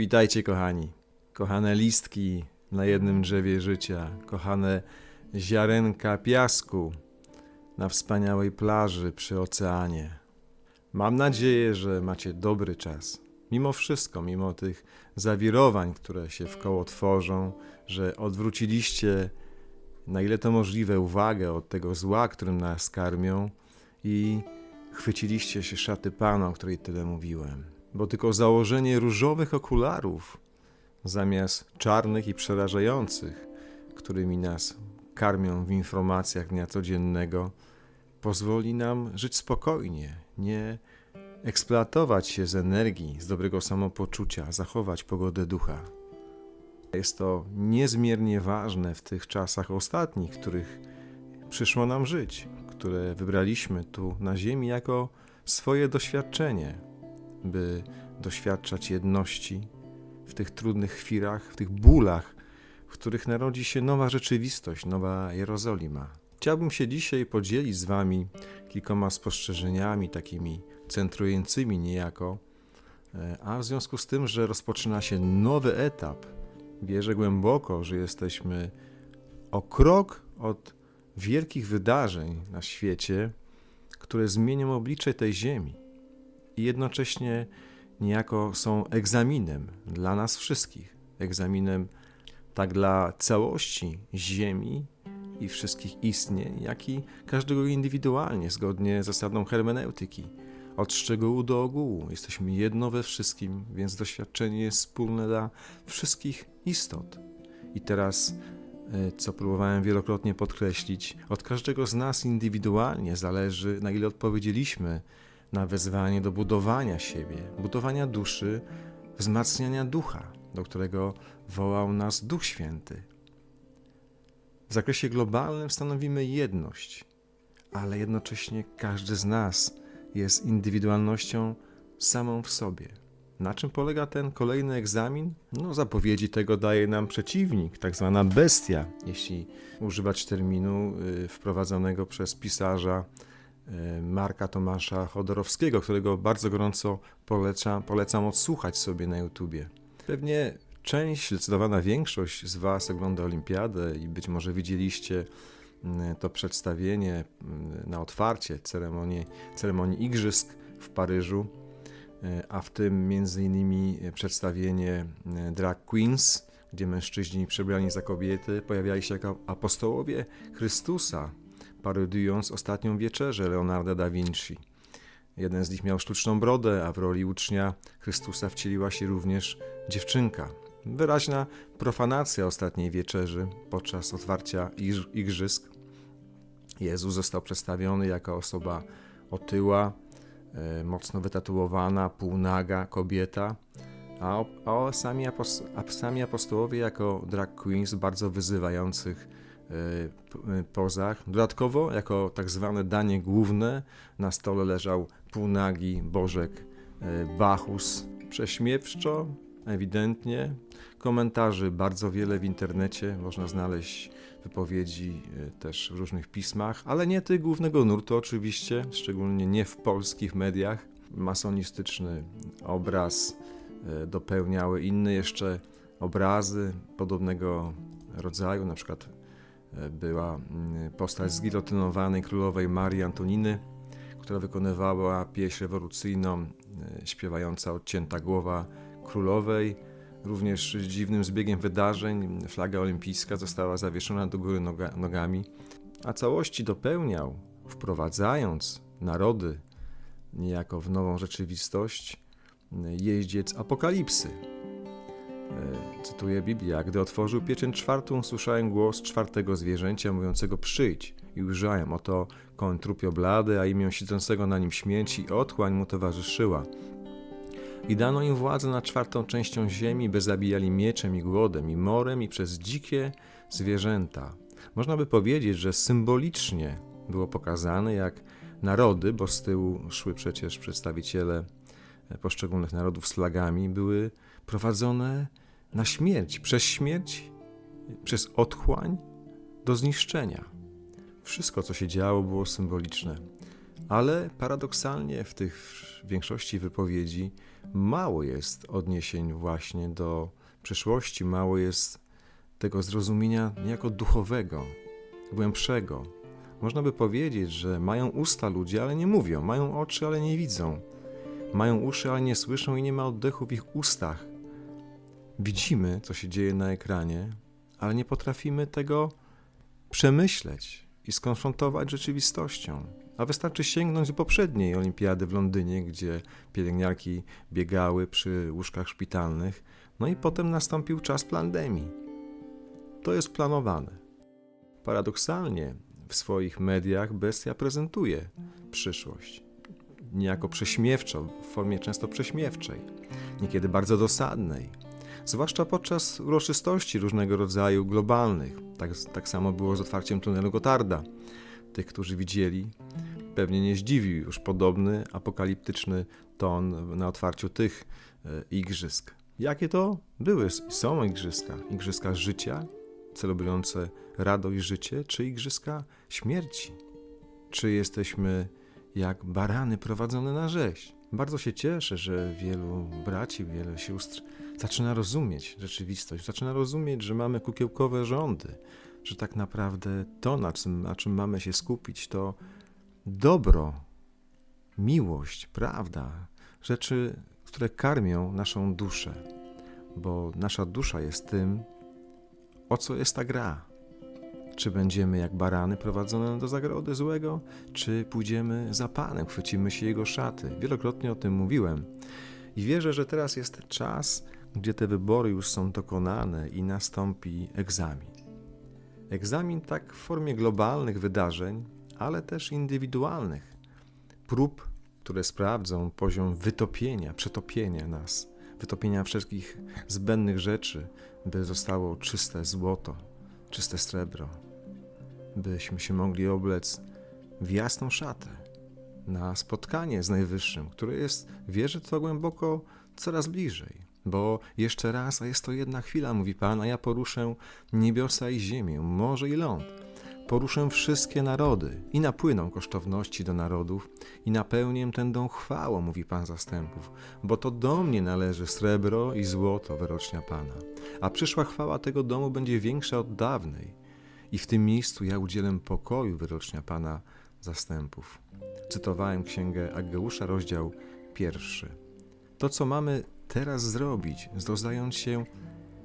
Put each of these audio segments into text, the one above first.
Witajcie, kochani. Kochane listki na jednym drzewie życia, kochane ziarenka piasku na wspaniałej plaży przy oceanie. Mam nadzieję, że macie dobry czas. Mimo wszystko, mimo tych zawirowań, które się wkoło tworzą, że odwróciliście na ile to możliwe uwagę od tego zła, którym nas karmią i chwyciliście się szaty Pana, o której tyle mówiłem. Bo tylko założenie różowych okularów zamiast czarnych i przerażających, którymi nas karmią w informacjach dnia codziennego, pozwoli nam żyć spokojnie, nie eksploatować się z energii, z dobrego samopoczucia, zachować pogodę ducha. Jest to niezmiernie ważne w tych czasach ostatnich, w których przyszło nam żyć, które wybraliśmy tu na Ziemi jako swoje doświadczenie, by doświadczać jedności w tych trudnych chwilach, w tych bólach, w których narodzi się nowa rzeczywistość, nowa Jerozolima. Chciałbym się dzisiaj podzielić z Wami kilkoma spostrzeżeniami, takimi centrującymi niejako, e, a w związku z tym, że rozpoczyna się nowy etap, wierzę głęboko, że jesteśmy o krok od wielkich wydarzeń na świecie, które zmienią oblicze tej ziemi i jednocześnie niejako są egzaminem dla nas wszystkich, egzaminem tak dla całości Ziemi i wszystkich istnień, jak i każdego indywidualnie, zgodnie z zasadą hermeneutyki. Od szczegółu do ogółu jesteśmy jedno we wszystkim, więc doświadczenie jest wspólne dla wszystkich istot. I teraz, e, co próbowałem wielokrotnie podkreślić, od każdego z nas indywidualnie zależy, na ile odpowiedzieliśmy na wezwanie do budowania siebie, budowania duszy, wzmacniania ducha, do którego wołał nas Duch Święty. W zakresie globalnym stanowimy jedność, ale jednocześnie każdy z nas jest indywidualnością samą w sobie. Na czym polega ten kolejny egzamin? No, zapowiedzi tego daje nam przeciwnik, tak zwana bestia, jeśli używać terminu y, wprowadzonego przez pisarza Marka Tomasza Chodorowskiego, którego bardzo gorąco polecam, polecam odsłuchać sobie na YouTubie. Pewnie część, zdecydowana większość z Was ogląda Olimpiadę i być może widzieliście mm, to przedstawienie mm, na otwarcie ceremonii, ceremonii Igrzysk w Paryżu, a w tym między innymi przedstawienie drag queens, gdzie mężczyźni przebrani za kobiety pojawiali się jako apostołowie Chrystusa, parodiując ostatnią wieczerzę Leonarda da Vinci. Jeden z nich miał sztuczną brodę, a w roli ucznia Chrystusa wcieliła się również dziewczynka. Wyraźna profanacja ostatniej wieczerzy podczas otwarcia igrzysk. Jezus został przedstawiony jako osoba otyła, e, mocno wytatuowana, półnaga kobieta, a, a, sami, a sami apostołowie jako drag queens bardzo wyzywających pozach. Dodatkowo, jako tak zwane danie główne, na stole leżał półnagi Bożek Bachus. Prześmiewczo, ewidentnie. Komentarzy bardzo wiele w internecie, można znaleźć wypowiedzi też w różnych pismach, ale nie tych głównego nurtu oczywiście, szczególnie nie w polskich mediach. Masonistyczny obraz dopełniały inne jeszcze obrazy podobnego rodzaju, na przykład była mm, postać zgilotynowanej królowej Marii Antoniny, która wykonywała pieśń rewolucyjną, śpiewająca odcięta głowa królowej. Również dziwnym zbiegiem wydarzeń flaga olimpijska została zawieszona do góry noga, nogami, a całości dopełniał, wprowadzając narody niejako w nową rzeczywistość, jeździec apokalipsy. E, cytuję Biblię. Gdy otworzył pieczęć czwartą, słyszałem głos czwartego zwierzęcia mówiącego przyjdź i ujrzałem, oto koń trupio blady, a imię siedzącego na nim śmierci i otchłań mu towarzyszyła. I dano im władzę nad czwartą częścią ziemi, by zabijali mieczem i głodem, i morem, i przez dzikie zwierzęta. Można by powiedzieć, że symbolicznie było pokazane, jak narody, bo z tyłu szły przecież przedstawiciele poszczególnych narodów z flagami, były prowadzone na śmierć, przez śmierć, przez otchłań do zniszczenia. Wszystko, co się działo, było symboliczne. Ale paradoksalnie w tych większości wypowiedzi mało jest odniesień właśnie do przyszłości, mało jest tego zrozumienia niejako duchowego, głębszego. Można by powiedzieć, że mają usta ludzie, ale nie mówią, mają oczy, ale nie widzą, mają uszy, ale nie słyszą i nie ma oddechu w ich ustach. Widzimy, co się dzieje na ekranie, ale nie potrafimy tego przemyśleć i skonfrontować z rzeczywistością. A wystarczy sięgnąć do poprzedniej olimpiady w Londynie, gdzie pielęgniarki biegały przy łóżkach szpitalnych, no i potem nastąpił czas pandemii. To jest planowane. Paradoksalnie w swoich mediach bestia prezentuje przyszłość. Niejako prześmiewczo, w formie często prześmiewczej, niekiedy bardzo dosadnej. Zwłaszcza podczas uroczystości różnego rodzaju globalnych. Tak, tak samo było z otwarciem tunelu Gotarda. Tych, którzy widzieli, pewnie nie zdziwił już podobny apokaliptyczny ton na otwarciu tych e, igrzysk. Jakie to były i są igrzyska? Igrzyska życia, celebrujące radość życie, czy igrzyska śmierci? Czy jesteśmy jak barany prowadzone na rzeź? Bardzo się cieszę, że wielu braci, wielu sióstr zaczyna rozumieć rzeczywistość, zaczyna rozumieć, że mamy kukiełkowe rządy, że tak naprawdę to, na czym, na czym mamy się skupić, to dobro, miłość, prawda, rzeczy, które karmią naszą duszę, bo nasza dusza jest tym, o co jest ta gra. Czy będziemy jak barany prowadzone do zagrody złego, czy pójdziemy za Panem, chwycimy się Jego szaty. Wielokrotnie o tym mówiłem. I wierzę, że teraz jest czas, gdzie te wybory już są dokonane i nastąpi egzamin. Egzamin tak w formie globalnych wydarzeń, ale też indywidualnych. Prób, które sprawdzą poziom wytopienia, przetopienia nas, wytopienia wszystkich zbędnych rzeczy, by zostało czyste złoto, czyste srebro, byśmy się mogli oblec w jasną szatę na spotkanie z Najwyższym, które jest, wierzę to głęboko, coraz bliżej. Bo jeszcze raz, a jest to jedna chwila, mówi Pan, a ja poruszę niebiosa i ziemię, morze i ląd. Poruszę wszystkie narody i napłyną kosztowności do narodów i napełnię ten dom chwałą, mówi Pan zastępów, bo to do mnie należy srebro i złoto, wyrocznia Pana. A przyszła chwała tego domu będzie większa od dawnej i w tym miejscu ja udzielę pokoju, wyrocznia Pana zastępów. Cytowałem księgę Ageusza, rozdział pierwszy. To, co mamy teraz zrobić, zdając się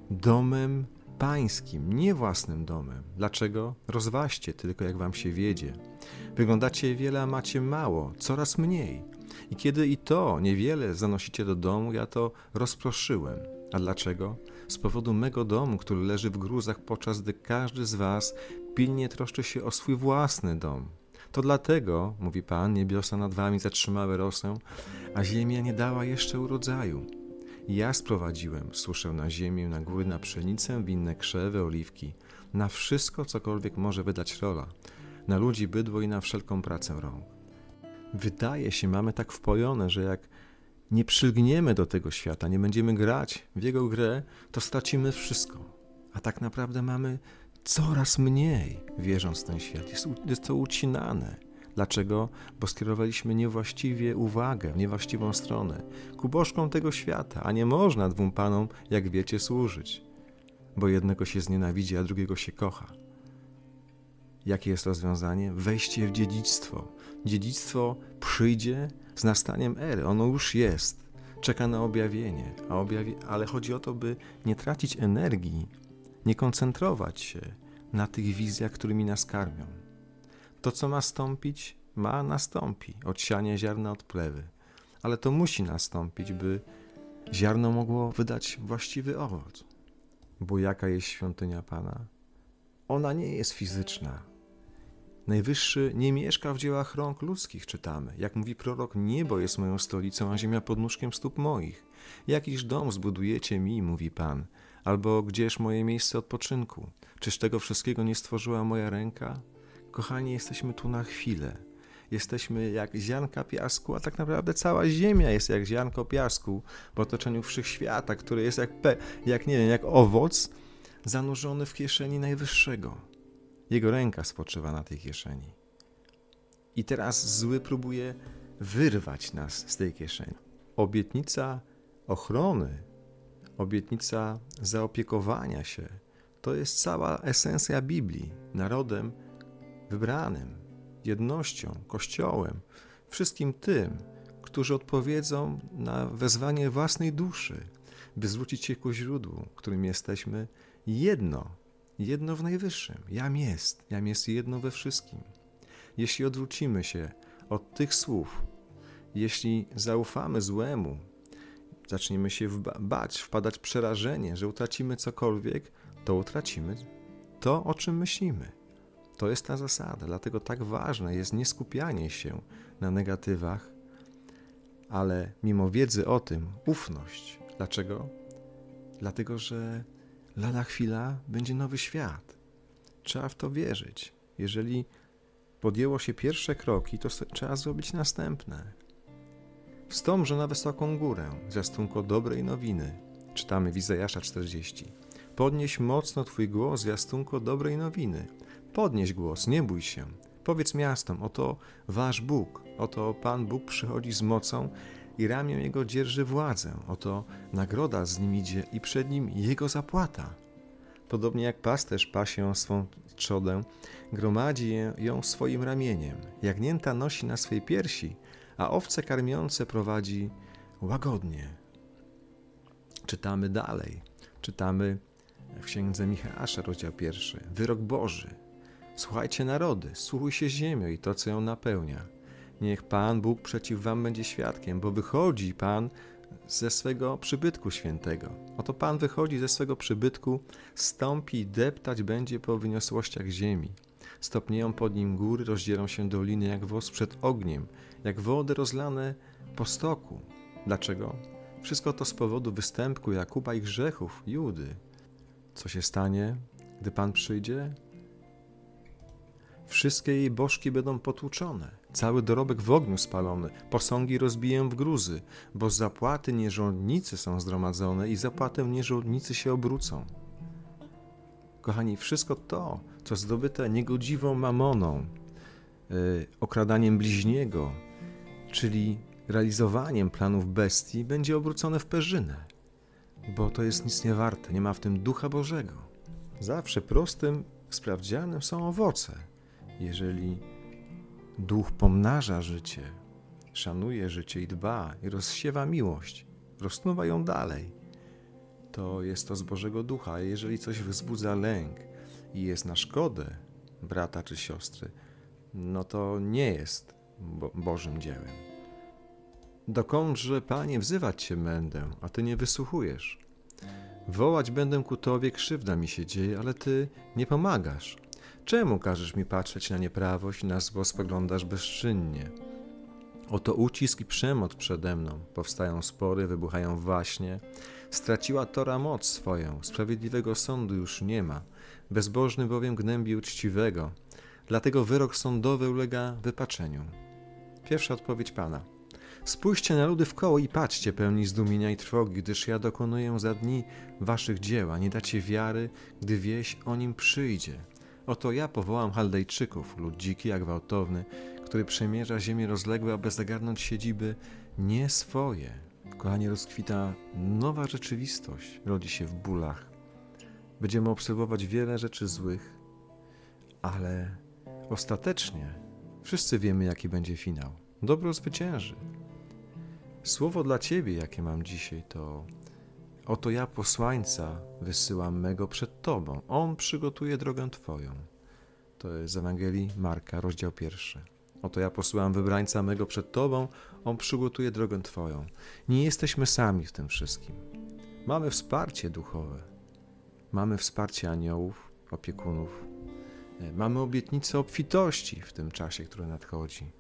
domem pańskim, nie własnym domem. Dlaczego? Rozwaście tylko, jak wam się wiedzie. Wyglądacie wiele, a macie mało, coraz mniej. I kiedy i to niewiele zanosicie do domu, ja to rozproszyłem. A dlaczego? Z powodu mego domu, który leży w gruzach, podczas gdy każdy z was pilnie troszczy się o swój własny dom. To dlatego, mówi Pan, niebiosa nad wami zatrzymały rosę, a ziemia nie dała jeszcze urodzaju. Ja sprowadziłem suszę na ziemię, na góry, na pszenicę, winne krzewy, oliwki, na wszystko, cokolwiek może wydać rola, na ludzi, bydło i na wszelką pracę rąk. Wydaje się, mamy tak wpojone, że jak nie przylgniemy do tego świata, nie będziemy grać w jego grę, to stracimy wszystko. A tak naprawdę mamy coraz mniej, wierząc w ten świat. Jest, jest to ucinane. Dlaczego? Bo skierowaliśmy niewłaściwie uwagę w niewłaściwą stronę, ku bożkom tego świata, a nie można dwóm panom, jak wiecie, służyć, bo jednego się znienawidzi, a drugiego się kocha. Jakie jest rozwiązanie? Wejście w dziedzictwo. Dziedzictwo przyjdzie z nastaniem ery, ono już jest, czeka na objawienie, a objawi... ale chodzi o to, by nie tracić energii, nie koncentrować się na tych wizjach, którymi nas karmią. To, co ma stąpić, ma nastąpi. Odsianie ziarna od plewy. Ale to musi nastąpić, by ziarno mogło wydać właściwy owoc. Bo jaka jest świątynia Pana? Ona nie jest fizyczna. Najwyższy nie mieszka w dziełach rąk ludzkich, czytamy. Jak mówi prorok, niebo jest moją stolicą, a ziemia pod nóżkiem stóp moich. Jakiś dom zbudujecie mi, mówi Pan, albo gdzież moje miejsce odpoczynku? Czyż tego wszystkiego nie stworzyła moja ręka? Kochani, jesteśmy tu na chwilę. Jesteśmy jak ziarnka piasku, a tak naprawdę cała ziemia jest jak ziarnko piasku w otoczeniu wszechświata, który jest jak, pe, jak nie wiem, jak owoc zanurzony w kieszeni Najwyższego. Jego ręka spoczywa na tej kieszeni. I teraz zły próbuje wyrwać nas z tej kieszeni. Obietnica ochrony, obietnica zaopiekowania się to jest cała esencja Biblii. Narodem wybranym, jednością, Kościołem, wszystkim tym, którzy odpowiedzą na wezwanie własnej duszy, by zwrócić się ku źródłu, którym jesteśmy jedno, jedno w najwyższym. Jam jest, jam jest jedno we wszystkim. Jeśli odwrócimy się od tych słów, jeśli zaufamy złemu, zaczniemy się bać, wpadać w przerażenie, że utracimy cokolwiek, to utracimy to, o czym myślimy. To jest ta zasada, dlatego tak ważne jest nie skupianie się na negatywach, ale mimo wiedzy o tym, ufność. Dlaczego? Dlatego, że lada chwila będzie nowy świat. Trzeba w to wierzyć. Jeżeli podjęło się pierwsze kroki, to trzeba zrobić następne. Wstąpże na wysoką górę, zwiastunko dobrej nowiny. Czytamy w Izajasza 40. Podnieś mocno Twój głos, zwiastunko dobrej nowiny. Podnieś głos, nie bój się. Powiedz miastom, oto Wasz Bóg, oto Pan Bóg przychodzi z mocą i ramię Jego dzierży władzę. Oto nagroda z nim idzie i przed nim Jego zapłata. Podobnie jak pasterz pasie swą trzodę, gromadzi ją swoim ramieniem. Jagnięta nosi na swej piersi, a owce karmiące prowadzi łagodnie. Czytamy dalej. Czytamy w księdze Michała, rozdział pierwszy. Wyrok Boży. Słuchajcie narody, słuchuj się ziemią i to, co ją napełnia. Niech Pan Bóg przeciw wam będzie świadkiem, bo wychodzi Pan ze swego przybytku świętego. Oto Pan wychodzi ze swego przybytku, stąpi i deptać będzie po wyniosłościach ziemi. Stopnieją pod nim góry, rozdzielą się doliny jak wos przed ogniem, jak wody rozlane po stoku. Dlaczego? Wszystko to z powodu występku Jakuba i grzechów Judy. Co się stanie, gdy Pan przyjdzie? Wszystkie jej bożki będą potłuczone, cały dorobek w ogniu spalony, posągi rozbiję w gruzy, bo zapłaty nierządnicy są zgromadzone i zapłatę nierządnicy się obrócą. Kochani, wszystko to, co zdobyte niegodziwą mamoną, yy, okradaniem bliźniego, czyli realizowaniem planów bestii, będzie obrócone w perzynę, bo to jest nic nie warte, nie ma w tym ducha Bożego. Zawsze prostym, sprawdzianym są owoce. Jeżeli duch pomnaża życie, szanuje życie i dba i rozsiewa miłość, roztnuwa ją dalej, to jest to z Bożego Ducha. Jeżeli coś wzbudza lęk i jest na szkodę brata czy siostry, no to nie jest Bo- Bożym dziełem. Dokądże, Panie, wzywać Cię będę, a Ty nie wysłuchujesz. Wołać będę ku Tobie, krzywda mi się dzieje, ale Ty nie pomagasz. Czemu każesz mi patrzeć na nieprawość i na zło spoglądasz bezczynnie? Oto ucisk i przemoc przede mną. Powstają spory, wybuchają waśnie. Straciła Tora moc swoją, sprawiedliwego sądu już nie ma. Bezbożny bowiem gnębi uczciwego. Dlatego wyrok sądowy ulega wypaczeniu. Pierwsza odpowiedź Pana. Spójrzcie na ludy w koło i patrzcie pełni zdumienia i trwogi, gdyż ja dokonuję za dni waszych dzieła. Nie dacie wiary, gdy wieś o nim przyjdzie. Oto ja powołam Chaldejczyków, lud dziki jak gwałtowny, który przemierza ziemię rozległe, aby zagarnąć siedziby nie swoje. Kochanie, rozkwita nowa rzeczywistość, rodzi się w bólach. Będziemy obserwować wiele rzeczy złych, ale ostatecznie wszyscy wiemy, jaki będzie finał. Dobro zwycięży. Słowo dla Ciebie, jakie mam dzisiaj, to Oto ja posłańca wysyłam mego przed Tobą. On przygotuje drogę Twoją. To jest z Ewangelii Marka, rozdział pierwszy. Oto ja posyłam wybrańca mego przed Tobą, On przygotuje drogę Twoją. Nie jesteśmy sami w tym wszystkim. Mamy wsparcie duchowe. Mamy wsparcie aniołów, opiekunów. Mamy obietnicę obfitości w tym czasie, który nadchodzi.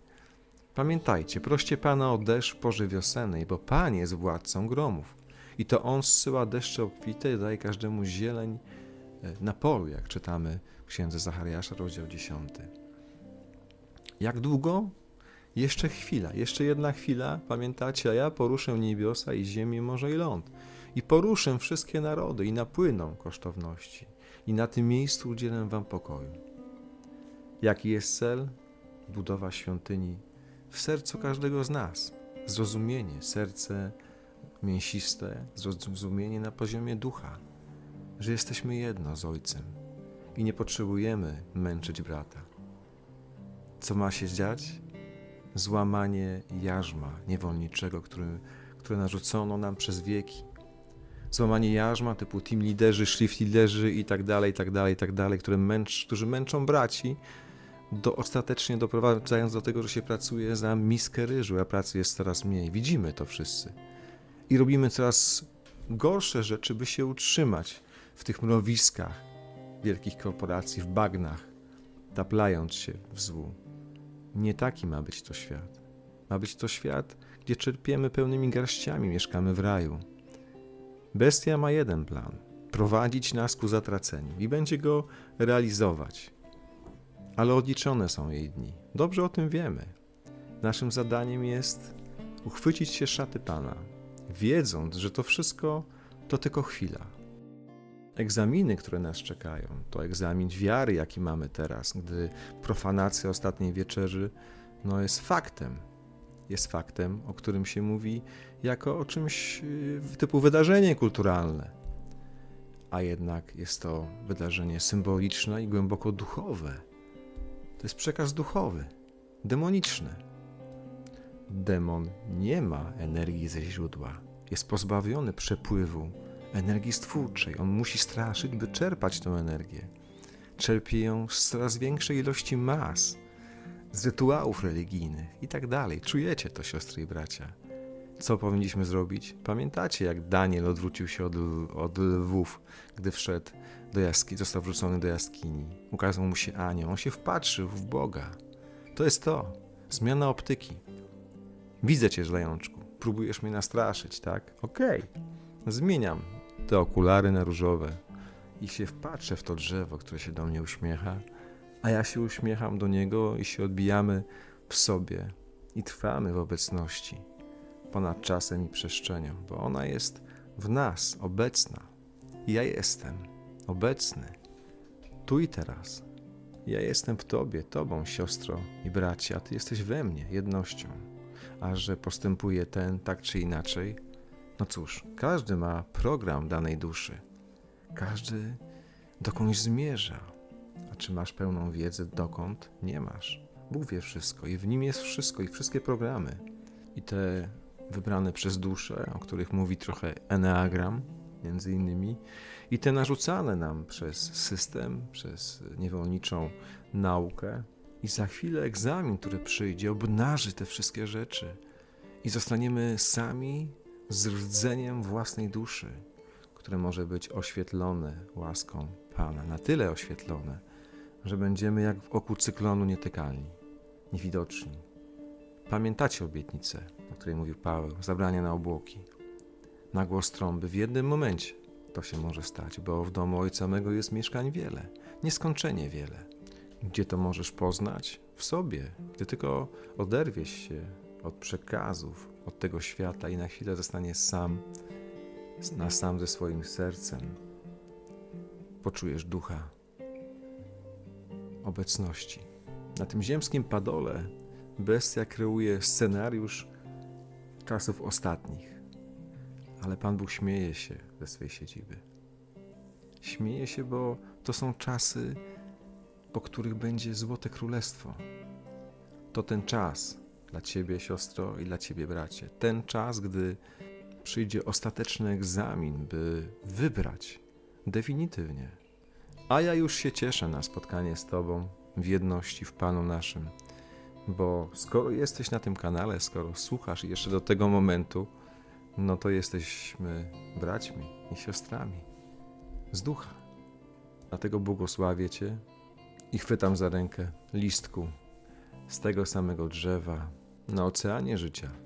Pamiętajcie, proście Pana o deszcz w porze wiosennej, bo Pan jest władcą gromów. I to On zsyła deszcze obfite i daje każdemu zieleń e, na polu, jak czytamy w księdze Zachariasza, rozdział 10. Jak długo? Jeszcze chwila, jeszcze jedna chwila, pamiętacie, a ja poruszę niebiosa i ziemię, morze i ląd. I poruszę wszystkie narody i napłyną kosztowności. I na tym miejscu udzielę wam pokoju. Jaki jest cel? budowa świątyni w sercu każdego z nas. Zrozumienie, serce mięsiste, zrozumienie na poziomie ducha, że jesteśmy jedno z Ojcem i nie potrzebujemy męczyć brata. Co ma się dziać? Złamanie jarzma niewolniczego, który, które narzucono nam przez wieki. Złamanie jarzma typu team liderzy, shift liderzy i tak dalej, i tak dalej, i tak dalej, które męcz, którzy męczą braci, do, ostatecznie doprowadzając do tego, że się pracuje za miskę ryżu, a pracy jest coraz mniej. Widzimy to wszyscy. I robimy coraz gorsze rzeczy, by się utrzymać w tych mrowiskach wielkich korporacji, w bagnach, taplając się w złu. Nie taki ma być to świat. Ma być to świat, gdzie czerpiemy pełnymi garściami, mieszkamy w raju. Bestia ma jeden plan: prowadzić nas ku zatraceniu i będzie go realizować. Ale odliczone są jej dni. Dobrze o tym wiemy. Naszym zadaniem jest uchwycić się szaty Pana, wiedząc, że to wszystko to tylko chwila. Egzaminy, które nas czekają, to egzamin wiary, jaki mamy teraz, gdy profanacja ostatniej wieczerzy no jest faktem. Jest faktem, o którym się mówi jako o czymś yy, typu wydarzenie kulturalne. A jednak jest to wydarzenie symboliczne i głęboko duchowe. To jest przekaz duchowy, demoniczny. Demon nie ma energii ze źródła, jest pozbawiony przepływu energii stwórczej. On musi straszyć, by czerpać tę energię. Czerpie ją z coraz większej ilości mas, z rytuałów religijnych i tak dalej. Czujecie to, siostry i bracia. Co powinniśmy zrobić? Pamiętacie, jak Daniel odwrócił się od, od lwów, gdy wszedł do jaskini, został wrzucony do jaskini. Ukazał mu się anioł, on się wpatrzył w Boga. To jest to. Zmiana optyki. Widzę cię, zajączku. Próbujesz mnie nastraszyć, tak? Okej. Okay. Zmieniam te okulary na różowe i się wpatrzę w to drzewo, które się do mnie uśmiecha, a ja się uśmiecham do niego i się odbijamy w sobie i trwamy w obecności ponad czasem i przestrzenią, bo ona jest w nas obecna. Ja jestem obecny tu i teraz. Ja jestem w Tobie, Tobą, siostro i bracie, a Ty jesteś we mnie, jednością. A że postępuje ten tak czy inaczej, no cóż, każdy ma program danej duszy. Każdy dokądś zmierza. A czy masz pełną wiedzę dokąd? Nie masz. Bóg wie wszystko i w nim jest wszystko i wszystkie programy. I te wybrane przez duszę, o których mówi trochę Enneagram, między innymi, i te narzucane nam przez system, przez niewolniczą naukę. I za chwilę egzamin, który przyjdzie, obnaży te wszystkie rzeczy i zostaniemy sami z rdzeniem własnej duszy, które może być oświetlone łaską Pana, na tyle oświetlone, że będziemy jak w oku cyklonu nietykalni, niewidoczni. Pamiętacie obietnicę, o której mówił Paweł, zabranie na obłoki, na głos trąby w jednym momencie. To się może stać, bo w domu Ojca mego jest mieszkań wiele, nieskończenie wiele. Gdzie to możesz poznać? W sobie, gdy tylko oderwiesz się od przekazów, od tego świata i na chwilę zostanie sam, na sam ze swoim sercem. Poczujesz ducha obecności. Na tym ziemskim padole bestia kreuje scenariusz czasów ostatnich, ale Pan Bóg śmieje się ze swej siedziby. Śmieje się, bo to są czasy, po których będzie złote królestwo. To ten czas, dla ciebie, siostro, i dla ciebie, bracie. Ten czas, gdy przyjdzie ostateczny egzamin, by wybrać definitywnie. A ja już się cieszę na spotkanie z Tobą w jedności w Panu naszym, bo skoro jesteś na tym kanale, skoro słuchasz jeszcze do tego momentu, no to jesteśmy braćmi i siostrami z ducha. Dlatego błogosławię Cię i chwytam za rękę listku z tego samego drzewa na oceanie życia.